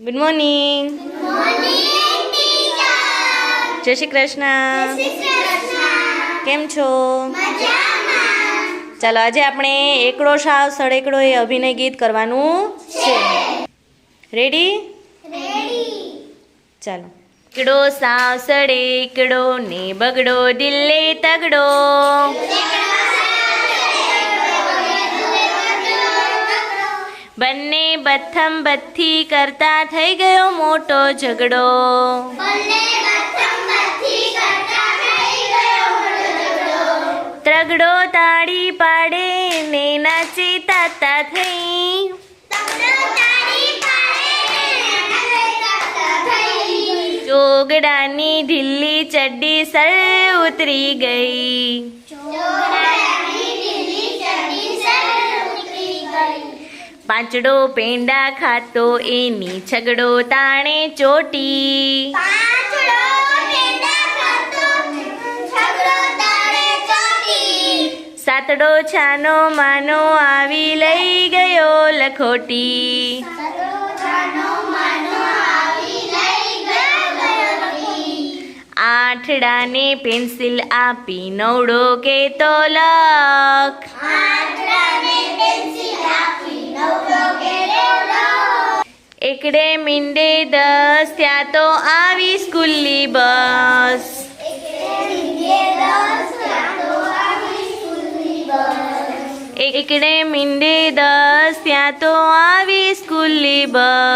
Good morning જય શ્રી કૃષ્ણ કેમ છો? ચાલો આજે આપણે એકડો સાવ સડેકડો એ અભિનય ગીત કરવાનું છે. રેડી ચાલો. એકડો સાવ સડેકડો ને બગડો દિલ્લે તગડો. બંને બથમ બથ્થી કરતા થઈ ગયો મોટો ઝઘડો ત્રગડો તાળી પાડે ને નાચે તાતા થઈ ચોગડાની ઢીલી ચડ્ડી સર ઉતરી ગઈ પાંચડો પેંડા ખાતો એની છગડો તાણે ચોટી. સાતડો છાનો માનો આવી લઈ ગયો લખોટી. આઠડાને પેન્સિલ આપી નવડો કે તો લખ. એકડે મીંડે દસ, ત્યાં તો આવી સ્કૂલની બસ. એકડે મીંડે દસ, ત્યાં તો આવી સ્કૂલની બસ.